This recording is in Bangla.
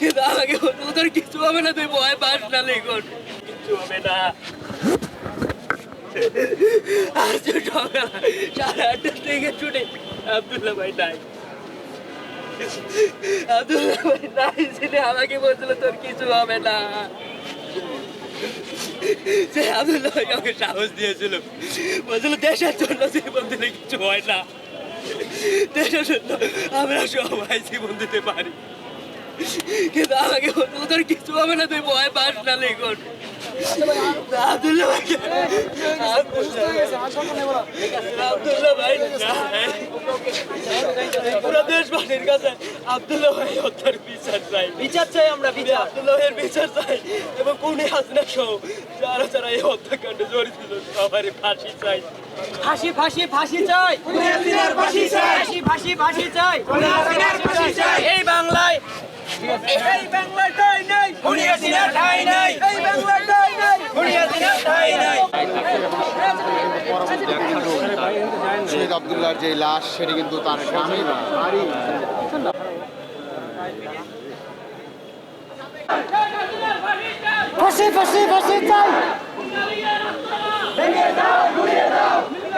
কিন্তু আমাকে বলছিল তোর কিছু হবে না, তুই ভয় পাস না লিখন। কিছু হবে না। আমাকে তোর কিছু হবে না। সে ভাই আমাকে সাহস দিয়েছিল। বলছিল, দেশের জন্য জীবন দিলে কিছু হয় না। দেশের জন্য আমরা সবাই জীবন দিতে পারি। কিন্তু আমাকে তোর কিছু হবে না তুই ভয় পাস না লিখন আবদুল্লাহ ভাই আবদুল্লাহ ভাই পুরো দেশবাসীর কাছে আবদুল্লাহ ভাই হত্যার বিচার চাই। বিচার চাই আমরা বিচার। আবদুল্লাহ ভাইয়ের বিচার চাই এবং কোনে হাসনা সহ যারা যারা এই হত্যাকাণ্ডে জড়িত ছিল সবারই ফাঁসি চাই। ফাঁসি ফাঁসি ফাঁসি চাই। ফাঁসি চাই। ফাঁসি ফাঁসি ফাঁসি চাই। এই বাংলায় ঠাই নাই। হুড়িয়া দিনার ঠাই নাই। এই বাংলায় ঠাই নাই। হুড়িয়া দিনার ঠাই নাই। শহীদ আবদুল্লাহর যে লাশ সেটি কিন্তু তার বাড়ি ফাঁসি ফাঁসি ফাঁসি চাই।